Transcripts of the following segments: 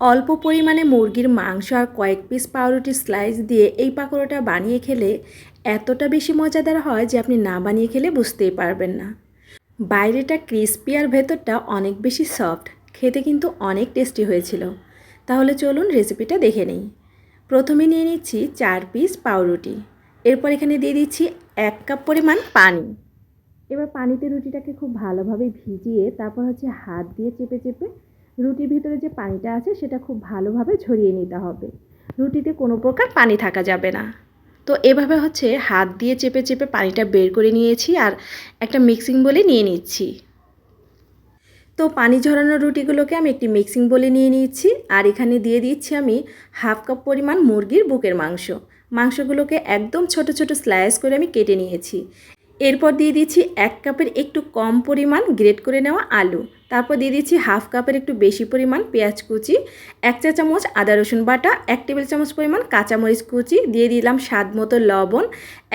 অল্প পরিমাণে মুরগির মাংস আর কয়েক পিস পাউরুটি স্লাইস দিয়ে এই পাকোড়াটা বানিয়ে খেলে এতটা বেশি মজাদার হয় যে আপনি না বানিয়ে খেলে বুঝতেই পারবেন না। বাইরেটা ক্রিস্পি আর ভেতরটা অনেক বেশি সফট খেতে কিন্তু অনেক টেস্টি হয়েছিল। তাহলে চলুন রেসিপিটা দেখে নেই। প্রথমে নিয়ে নিচ্ছি চার পিস পাউরুটি। এরপর এখানে দিয়ে দিচ্ছি এক কাপ পরিমাণ পানি। এবার পানিতে রুটিটাকে খুব ভালোভাবে ভিজিয়ে তারপর হচ্ছে হাত দিয়ে চেপে চেপে রুটির ভিতরে যে পানিটা আছে সেটা খুব ভালোভাবে ঝরিয়ে নিতে হবে। রুটিতে কোনো প্রকার পানি থাকা যাবে না। তো এভাবে হচ্ছে হাত দিয়ে চেপে চেপে পানিটা বের করে নিয়েছি আর একটা মিক্সিং বলে নিয়ে নিচ্ছি। তো পানি ঝরানো রুটিগুলোকে আমি একটি মিক্সিং বলে নিয়ে নিচ্ছি আর এখানে দিয়ে দিচ্ছি আমি হাফ কাপ পরিমাণ মুরগির বুকের মাংস। মাংসগুলোকে একদম ছোট ছোট স্লাইস করে আমি কেটে নিয়েছি। এরপর দিয়ে দিচ্ছি এক কাপের একটু কম পরিমাণ গ্রেট করে নেওয়া আলু। তারপর দিয়ে দিচ্ছি হাফ কাপের একটু বেশি পরিমাণ পেঁয়াজ কুচি, এক চা চামচ আদা রসুন বাটা, এক টেবিল চামচ পরিমাণ কাঁচামরিচ কুচি, দিয়ে দিলাম স্বাদ মতো লবণ,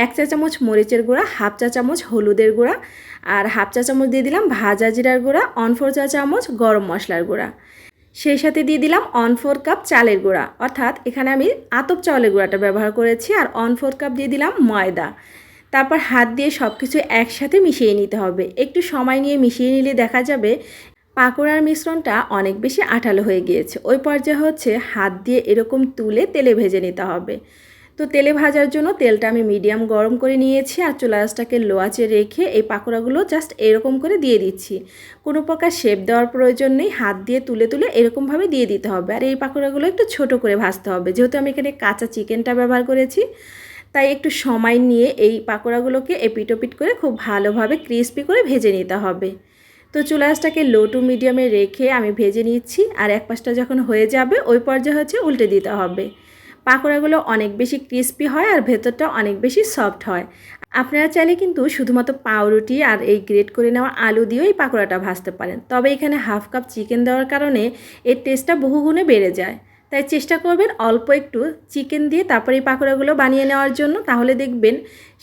এক চা চামচ মরিচের গুঁড়া, হাফ চা চামচ হলুদের গুঁড়া, আর হাফ চা চামচ দিয়ে দিলাম ভাজা জিরার গুঁড়া, অন ফোর চা চামচ গরম মশলার গুঁড়া। সেই সাথে দিয়ে দিলাম অন ফোর কাপ চালের গুঁড়া। অর্থাৎ এখানে আমি আতপ চাউলের গুঁড়াটা ব্যবহার করেছি, আর অন ফোর কাপ দিয়ে দিলাম ময়দা। তারপর হাত দিয়ে সব কিছু একসাথে মিশিয়ে নিতে হবে। একটু সময় নিয়ে মিশিয়ে নিলে দেখা যাবে পাকোড়ার মিশ্রণটা অনেক বেশি আঠালো হয়ে গিয়েছে। ওই পর্যায়ে হচ্ছে হাত দিয়ে এরকম তুলে তেলে ভেজে নিতে হবে। তো তেলে ভাজার জন্য তেলটা আমি মিডিয়াম গরম করে নিয়েছি আর চুলা আঁচটাকে লো রেখে এই পাকোড়াগুলো জাস্ট এরকম করে দিয়ে দিচ্ছি। কোনো প্রকার শেপ দেওয়ার প্রয়োজন নেই। হাত দিয়ে তুলে তুলে এরকমভাবে দিয়ে দিতে হবে। আর এই পাকোড়াগুলো একটু ছোট করে ভাজতে হবে। যেহেতু আমি এখানে কাঁচা চিকেনটা ব্যবহার করেছি তাই একটু সময় নিয়ে এই পাকোড়াগুলোকে এপিটোপিট করে খুব ভালোভাবে ক্রিস্পি করে ভেজে নিতে হবে। তো চুলাসটাকে লো টু মিডিয়ামে রেখে আমি ভেজে নিচ্ছি আর এক পাশটা যখন হয়ে যাবে ওই পর্যায়ে হচ্ছে উল্টে দিতে হবে। পাকোড়াগুলো অনেক বেশি ক্রিস্পি হয় আর ভেতরটা অনেক বেশি সফট হয়। আপনারা চাইলে কিন্তু শুধুমাত্র পাউরুটি আর এই গ্রেট করে নেওয়া আলু দিয়েও এই পাকোড়াটা ভাজতে পারেন। তবে এখানে হাফ কাপ চিকেন দেওয়ার কারণে এর টেস্টটা বহুগুণে বেড়ে যায়। তাই চেষ্টা করবেন অল্প একটু চিকেন দিয়ে তারপরে এই পাকোড়াগুলো বানিয়ে নেওয়ার জন্য। তাহলে দেখবেন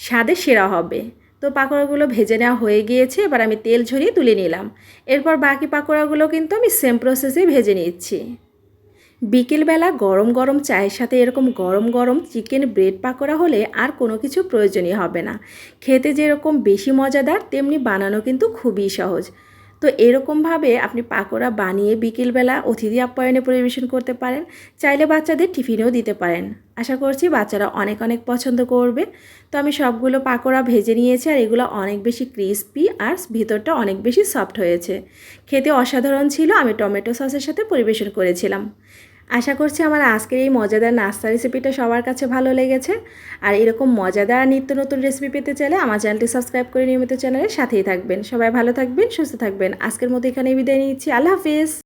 স্বাদে সেরা হবে। তো পাকোড়াগুলো ভেজে নেওয়া হয়ে গিয়েছে, এবার আমি তেল ঝরিয়ে তুলে নিলাম। এরপর বাকি পাকোড়াগুলো কিন্তু আমি সেম প্রসেসে ভেজে নিচ্ছি। বিকেলবেলা গরম গরম চায়ের সাথে এরকম গরম গরম চিকেন ব্রেড পাকোড়া হলে আর কোনো কিছু প্রয়োজনই হবে না। খেতে যেরকম বেশি মজাদার, তেমনি বানানো কিন্তু খুবই সহজ। তো এরকমভাবে আপনি পাকোড়া বানিয়ে বিকেলবেলা অতিথি আপ্যায়নে পরিবেশন করতে পারেন, চাইলে বাচ্চাদের টিফিনেও দিতে পারেন। আশা করছি বাচ্চারা অনেক অনেক পছন্দ করবে। তো আমি সবগুলো পাকোড়া ভেজে নিয়েছি আর এগুলো অনেক বেশি ক্রিস্পি আর ভিতরটা অনেক বেশি সফট হয়েছে। খেতে অসাধারণ ছিল, আমি টমেটো সসের সাথে পরিবেশন করেছিলাম। আশা করছি আমার আজকের এই মজাদার নাস্তা রেসিপিটা সবার কাছে ভালো লেগেছে। আর এরকম মজাদার নিত্য নতুন রেসিপি পেতে চাইলে আমার চ্যানেলটি সাবস্ক্রাইব করে নিয়মিত চ্যানেলের সাথেই থাকবেন। সবাই ভালো থাকবেন, সুস্থ থাকবেন। আজকের মতো এখানেই বিদায় নিচ্ছি। আল্লাহ হাফিজ।